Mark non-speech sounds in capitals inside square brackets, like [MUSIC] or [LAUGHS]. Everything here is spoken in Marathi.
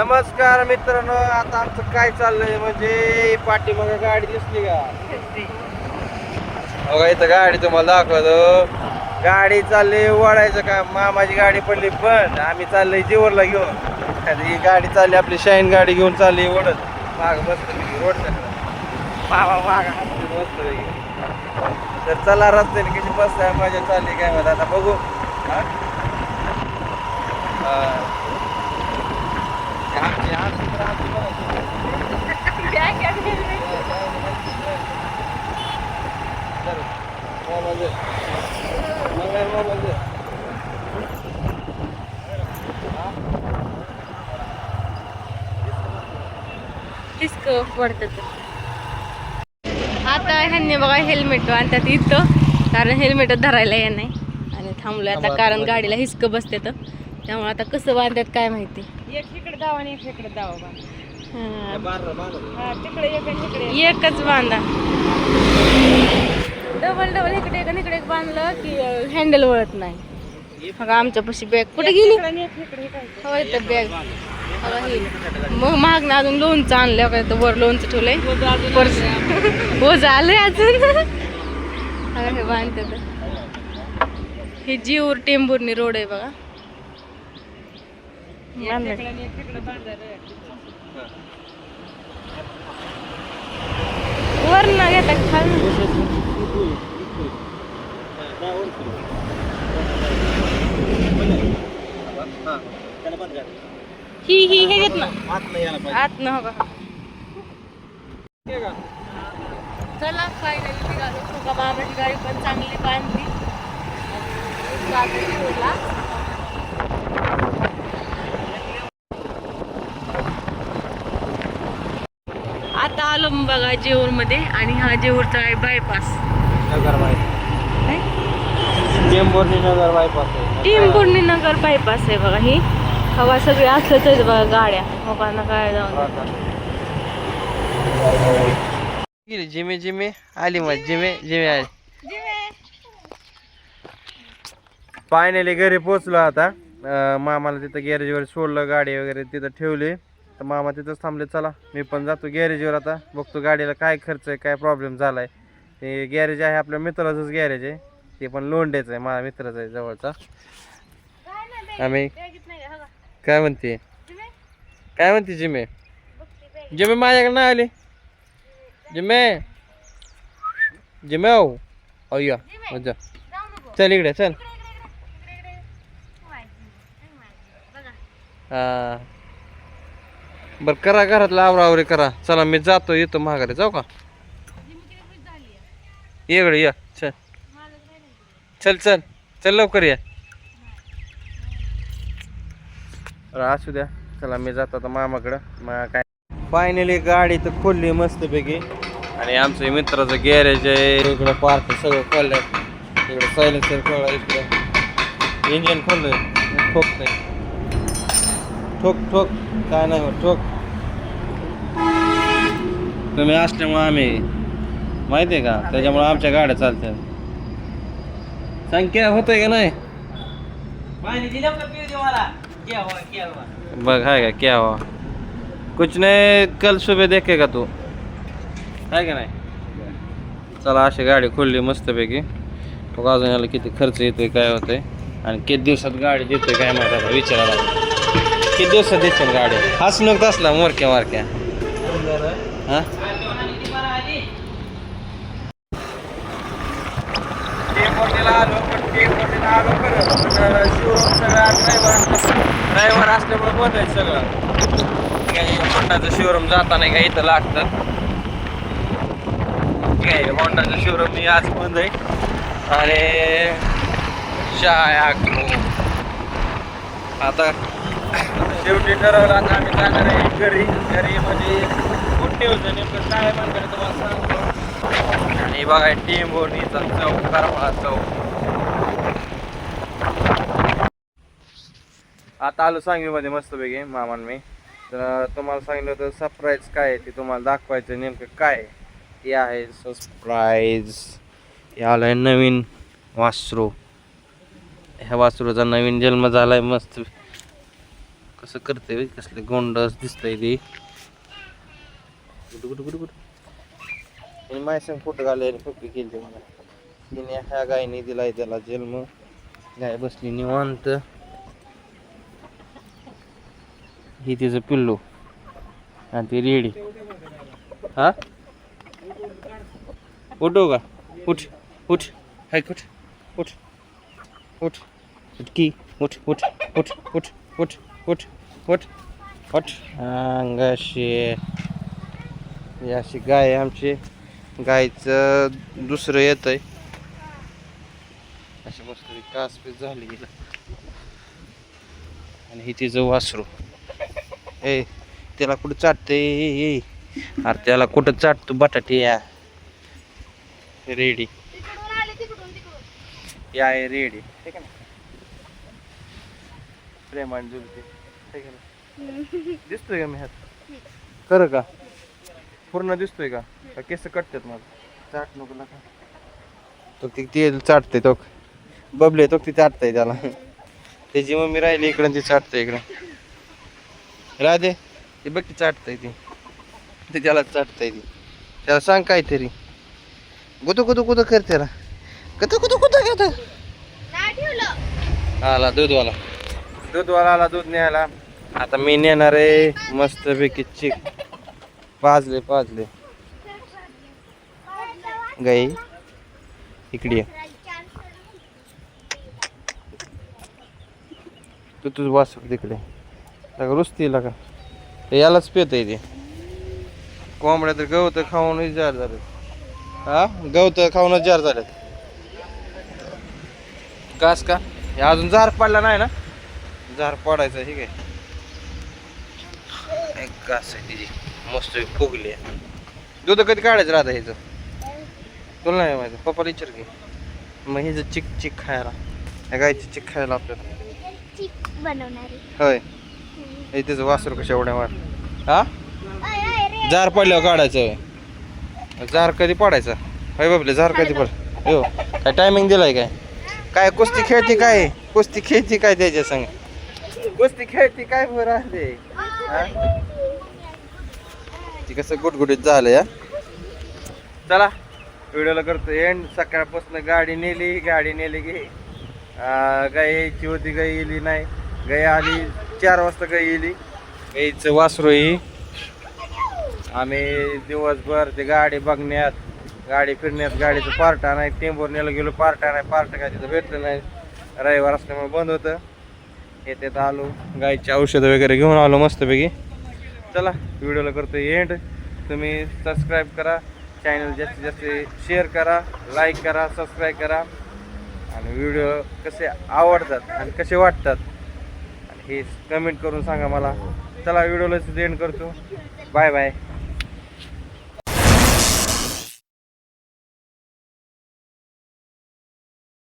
नमस्कार मित्रांनो आता आमचं काय चाललंय म्हणजे पाठी मग गाडी दिसली का? बघा इथं गाडी तुम्हाला दाखवतो. गाडी चालली ओढायचं का? मामाची गाडी पडली पण आम्ही चाललोय जीवरला घेऊन. आणि ही गाडी चालली आपली शाईन गाडी घेऊन चालली ओढत माग मस्त रोड मामा माग. हसते मस्त तर चला रस्त्याने कशी बस आहे मजा चालली काय म्हणत आता बघू. हा? हा. आमची आमची तर आमची बघा. चल, मोबाईल दे. मोबाईल मोबाईल दे. डिस्क पडतं आता ह्यांनी बघा हेल्मेट आणतात इथं. कारण हेल्मेट धरायला ये नाही. आणि थांबलोय आता कारण गाडीला हिसक बसते तर त्यामुळे आता कसं बांधतात काय माहिती. एक इकडे दाव आणि एक इकडे दाव हा. हा तिकडे. एकच बांधा. डबल डबल इकडे एक इकडे एक बांधलं की हँडल वळत नाही. बघा आमच्यापाशी बॅग कुठे गेली? तिकडे होय तर बॅग मग महाग ना अजून लोणचं आणलं काय तर वर लोणचं ठेवलंय. हो [LAUGHS] झालंय अजून. बघा हे बांधतात हे जीवर टेंभुर्णी रोड आहे बघा. वर ना घेता खाल ही ही हे घेत ना आत न हो का. चला फायनली निघालो तुका बाबाची गाडी पण चांगली बांधली आणि जातो शिवला. आता आलो मग बघा जेऊरमध्ये आणि हा जेऊरचा आहे bypass Nagar bypass. Tembhurni Nagar bypass. Tembhurni Nagar bypass आहे बघा ही हवा सगळी असलंच आहे बघा गाड्या. लोकांना काय जाऊन जिमे जिमे. आली मग जिमे जिमे आली. फायनली घरी पोचलो आता. मामाला तिथं गॅरेजवर सोडलं गाडी वगैरे तिथं ठेवली. तर मामा तिथंच थांबले चला. मी पण जातो गॅरेजवर आता. बघतो गाडीला काय खर्च आहे काय प्रॉब्लेम झालाय. ते गॅरेज आहे आपल्या मित्राचंच गॅरेज आहे. ते पण लोंडेचं आहे माझ्या मित्राचं आहे जवळचा. आम्ही काय म्हणते? काय म्हणते जिमे? जिमे माझ्याकडे नाही आली. जिमे. जिमे हो अय्या मज़ा चल इकडे चल. बर करा घरातला आवरावरी करा. चला मी जातो येतो माघारी. जाऊ का? ये इकडे या. चल. चल चल. चल लवकर या. असू द्या चला मी जातो आता मामाकडं. मग काय? फायनली गाडी तर खोलली मस्तपैकी. आणि आमचं मित्राचं गॅरेज आहे. इकडं पार्क सगळं खोललं इकडं सायलेन्सर खोला इकडं. इंजिन खोललंय. ठोक नाही. ठोक ठोक. काय नाही ठोक. तुम्ही असल्यामुळे आम्ही माहिती आहे का? त्याच्यामुळे आमच्या गाड्या चालतात संख्या होतंय का नाही? बघ हाय का क्या हुआ? कुछ नाही कल सुबह देखेगा तू। आहे का नाही? चला अशी गाडी खोलली मस्तपैकी. बघ अजून याला किती खर्च येतोय काय होतंय? आणि किती दिवसात गाडी देतोय काय माहिती विचारायला किती दिवसात देते गाडी? हाच नको असला मोरक्या मारक्या. हा? ड्रायव्हर असल्यामुळे बंद आहे सगळं काही होंडाचं शोरूम जाताना काही इथं लागतं? काय होंडाचं शोरूम मी आज बंद आहे. आणि शाळा आता शेवटी ठरवलं आता आम्ही जाणार आहे घरी. घरी म्हणजे कुठे होतं नेमकं काय म्हणतात तुम्हाला सांगतो. आणि बघा टीम बोर्डीचा चौक करमाळा चौक आता आलो सांगलीमध्ये मस्तपैकी मामान मी. तर तुम्हाला सांगितलं होतं सरप्राईज काय आहे ते तुम्हाला दाखवायचं नेमकं काय ते आहे सरप्राईज हे आलं आहे नवीन वासरू. ह्या वासरूचा नवीन जन्म झालाय मस्त. कसं करते कसले गोंडस दिसतंय ते. गुडू गुडू गुडू गुडू. आणि माझ्या फोटो घालले आणि पप्पी केली मला. तिने ह्या गायने दिलाय त्याला जन्म. गाय बसली निवांत. ही तिचं पिल्लू. आणि ती रेडी. हा? उठो का? उठ उठ. हाय उठ उठ उठ. उठकी. उठ उठ उठ उठ उठ उठ उठ. उठ. अंगाशी अशी. गाय आहे आमची. गायचं दुसरं येत आहे अशी मस्त कास पीस झाली हिला. आणि ही तिचं वासरू. ए त्याला कुठं चाटते अरे त्याला कुठं चाटतो बटाटे या? रेडी. या आहे रेडी. ठीक आहे ना? प्रेमान जुलते ठीक आहे ना? दिसतोय का मी हात? खरं का? पूर्ण दिसतोय का? केस कटतात मला चाट नको नका तो ते चाटते तो. बबले तो ती चाटतंय त्याला. त्याची मम्मी राहिली इकडं ती चाटते इकडं. राधे. ते बघ ती चाटतंय ती. ते त्याला चाटतंय ती. त्याला सांग काहीतरी. गुदू गुदू गुदू कर त्याला. गुदू गुदू कुठं गुदू आला दूधवाला दूधवाला आला दूध न्यायला. आता मी नेणार आहे मस्तपैकी चिक. पाजले पाजले. गाई. इकडे तू तुझ वास तिकडे. रुसती लगा ते यालाच पेत आहे ते. कोंबड्या तर गवत खाऊनच जार झाले हा? गवत खाऊनच जार झाले घास का? हे अजून जार पडला नाही ना? जार पडायचा ठीक आहे. एक घास आहे तिची. मस्त फुगली आहे. दूध कधी काढायचं राहतं ह्याचं? तुला नाही माहिती. पप्पाला विचार की. मग ह्याचं चिक चिक खायला गायची चिक खायला आपल्याला. होय. त्याचं वासरू कशा एवढ्या वाट हा? जार पडल्यावर काढायचं. जार कधी पडायचा? होय बाबले जार कधी पड हो काय टायमिंग दिलाय काय? काय कुस्ती खेळती काय? कुस्ती खेळती काय त्याच्या संग? कुस्ती खेळती काय बरं आहे? ती कसं गुटगुटीत झालं या चला व्हिडिओला करतो एंड सकाळपासून गाडी नेली गाडी नेली की गाय यायची होती गाय येली नाही. गाय आली. चार वाजता गाय येली. गाईचं वासरू ही. आम्ही दिवसभर ते गाडी बघण्यात गाडी फिरण्यात गाडीचं पार्टा नाही टेंबूर नेलं गेलो पार्टा नाही पार्ट काय तिथं भेटलं नाही. रविवार असल्यामुळे बंद होतं. येतात आलो गायची औषधं वगैरे घेऊन आलो मस्तपैकी. चला व्हिडिओला करतो एंड तुम्ही सबस्क्राईब करा चॅनल जास्तीत जास्त शेअर करा लाईक करा सबस्क्राईब करा. आणि व्हिडिओ कसे आवडतात आणि कसे वाटतात हे कमेंट करून सांगा मला. चला व्हिडिओला एंड करतो. Bye bye